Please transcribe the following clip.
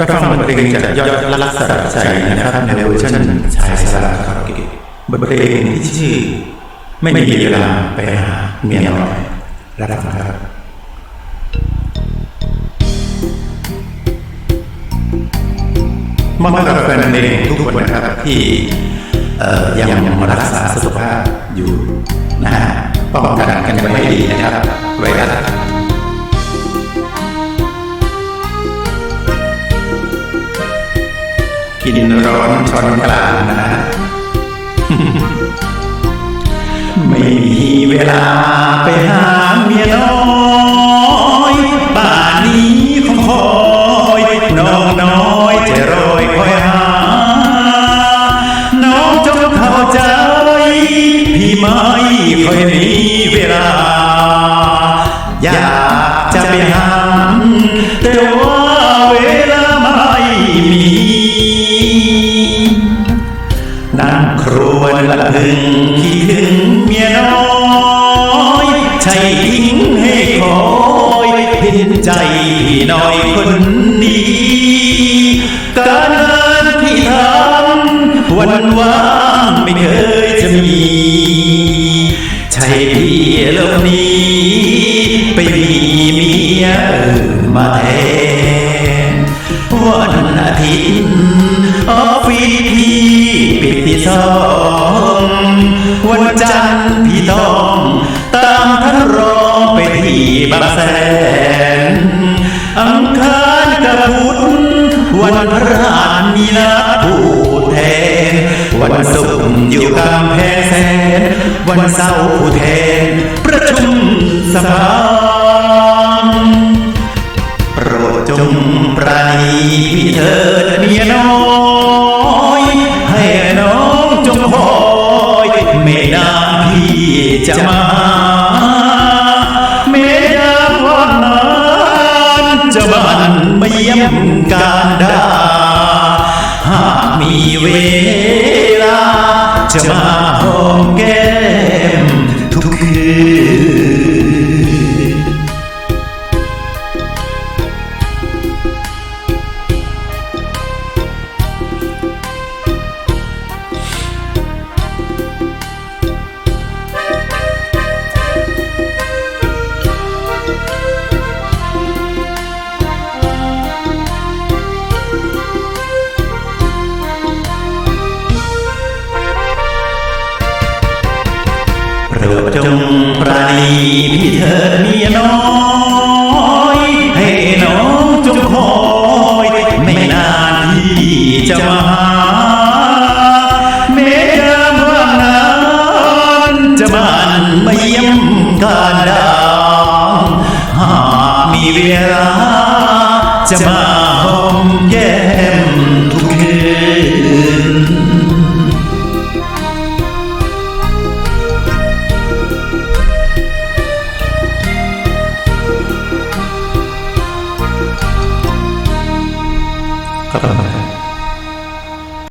รับฟังบทเพลงจากยอดรักสลักใจนะครับในเวอร์ชันชายสลักคาราโอเกะบทเพลงที่ชื่อไม่มีเวลาไปหาเมียน้อยรับฟังครับมอบให้กับแฟนเพลงทุกคนนะครับที่ยังรักษาสุขภาพอยู่นะฮะป้องกันกันไว้ให้ดีนะครับไวรัส กินร้อนช้อนกลางนะไม่มีเวลาไปหาเมียน้อยป่านนี้คงคอยน้องน้อยจะรอยคอยหา น้องจงเข้าใจ พี่ไม่ค่อยมีเวลา อยา คิดถึงเมียน้อยใช่ทิ้งให้คอยเห็นใจพี่น้อยคนดีการงานที่ทำวันว่างไม่เคยจะมีใช่พี่เล่านี้ไปมีเมียอื่นมาแทนวันอาทิตย์ออฟฟิศพี่ปิดที่สอง วันจันทร์พี่ต้อง ตามท่านรองไปที่บางแสน อังคารกับพุธวันพฤหัสมีนัดผู้แทน วันศุกร์อยู่กำแพงแสน วันเสาร์ผู้แทน ประชุมสภาโปรดจงปราณีพี่เถิดเมียน้อย พี่จะมาเม่นานวันนั้นจะบันไม่เยี่ยมการดาหากมีเวลาจะมาหอมแก้มทุกคืน พี่เถิดเมียน้อยให้น้องจงคอยไม่นานที่จะมาหาแม้ยามว่างงานจะมันมาเยี่ยมการดางหากมีเวลาจะมาหอมแก้ 哈